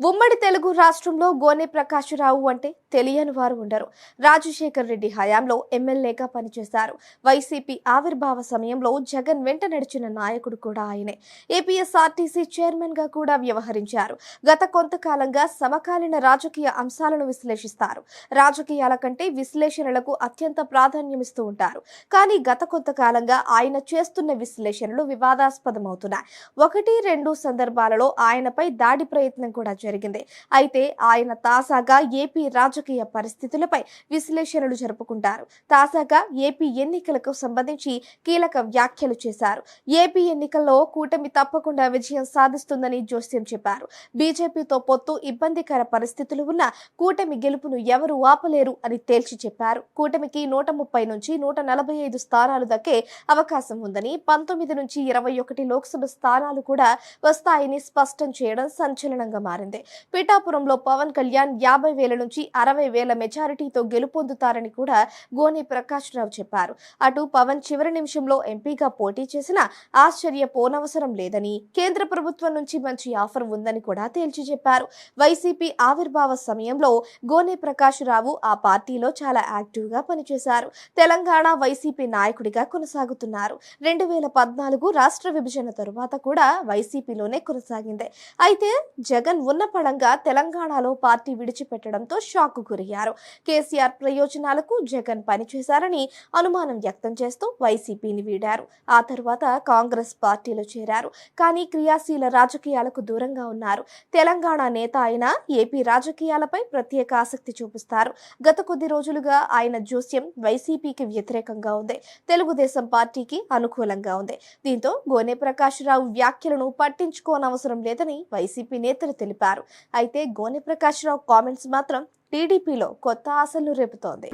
ఉమ్మడి తెలుగు రాష్ట్రంలో గోనె ప్రకాశరావు అంటే తెలియని వారు ఉండరు. రాజశేఖర్ రెడ్డి హయాంలో ఎమ్మెల్యేగా పనిచేశారు. వైసీపీ ఆవిర్భావ సమయంలో జగన్ వెంట నడిచిన నాయకుడు కూడా ఆయనే. ఏపీఎస్ఆర్టీసీ చైర్మన్గా కూడా వ్యవహరించారు. గత కొంతకాలంగా సమకాలీన రాజకీయ అంశాలను విశ్లేషిస్తారు. రాజకీయాల కంటే విశ్లేషణలకు అత్యంత ప్రాధాన్యమిస్తూ ఉంటారు. కానీ గత కొంతకాలంగా ఆయన చేస్తున్న విశ్లేషణలు వివాదాస్పదమవుతున్నాయి. ఒకటి రెండు సందర్భాలలో ఆయనపై దాడి ప్రయత్నం కూడా జరిగింది. అయితే ఆయన తాజాగా ఏపీ రాజకీయ పరిస్థితులపై విశ్లేషణలు జరుపుకుంటారు. తాజాగా ఏపీ ఎన్నికలకు సంబంధించి కీలక వ్యాఖ్యలు చేశారు. ఏపీ ఎన్నికల్లో కూటమి తప్పకుండా విజయం సాధిస్తుందని జోస్యం చెప్పారు. బీజేపీతో పొత్తు ఇబ్బందికర పరిస్థితులు ఉన్న కూటమి గెలుపును ఎవరు ఆపలేరు అని తేల్చి చెప్పారు. కూటమికి నూట ముప్పై నుంచి నూట నలభై ఐదు స్థానాలు దక్కే అవకాశం ఉందని పంతొమ్మిది నుంచి ఇరవై ఒకటి లోక్సభ స్థానాలు కూడా వస్తాయని స్పష్టం చేయడం సంచలనంగా మారింది. పిఠాపురంలో పవన్ కళ్యాణ్ యాభై వేల నుంచి అరవై వేల మెజారిటీతో గెలుపొందుతారని కూడా గోని ప్రకాష్ రావు చెప్పారు. అటు పవన్ చివరి నిమిషంలో ఎంపీగా పోటీ చేసిన ఆశ్చర్యపోనవసరం లేదని కేంద్ర ప్రభుత్వం నుంచి మంచి ఆఫర్ ఉందని కూడా తేల్చి చెప్పారు. వైసీపీ ఆవిర్భావ సమయంలో గోనె ప్రకాష్ రావు ఆ పార్టీలో చాలా యాక్టివ్గా పనిచేశారు. తెలంగాణ వైసీపీ నాయకుడిగా కొనసాగుతున్నారు. రెండు వేల పద్నాలుగు రాష్ట్ర విభజన తరువాత కూడా వైసీపీలోనే కొనసాగింది. అయితే జగన్ ఉన్న పడంగా తెలంగాణలో పార్టీ విడిచిపెట్టడంతో షాక్ గురయ్యారు. కేసీఆర్ ప్రయోజనాలకు జగన్ పనిచేశారని అనుమానం వ్యక్తం చేస్తూ వైసీపీని వీడారు. ఆ తర్వాత కాంగ్రెస్ పార్టీలో చేరారు. కానీ క్రియాశీల రాజకీయాలకు దూరంగా ఉన్నారు. తెలంగాణ నేత అయిన ఏపీ రాజకీయాలపై ప్రత్యేక ఆసక్తి చూపిస్తారు. గత కొద్ది రోజులుగా ఆయన జోస్యం వైసీపీకి వ్యతిరేకంగా ఉంది. తెలుగుదేశం పార్టీకి అనుకూలంగా ఉంది. దీంతో గోనె ప్రకాష్ రావు వ్యాఖ్యలను పట్టించుకోనవసరం లేదని వైసీపీ నేతలు తెలిపారు. అయితే గోనె ప్రకాష్ రావు కామెంట్స్ మాత్రం టీడీపీలో కొత్త ఆశలు రేపుతోంది.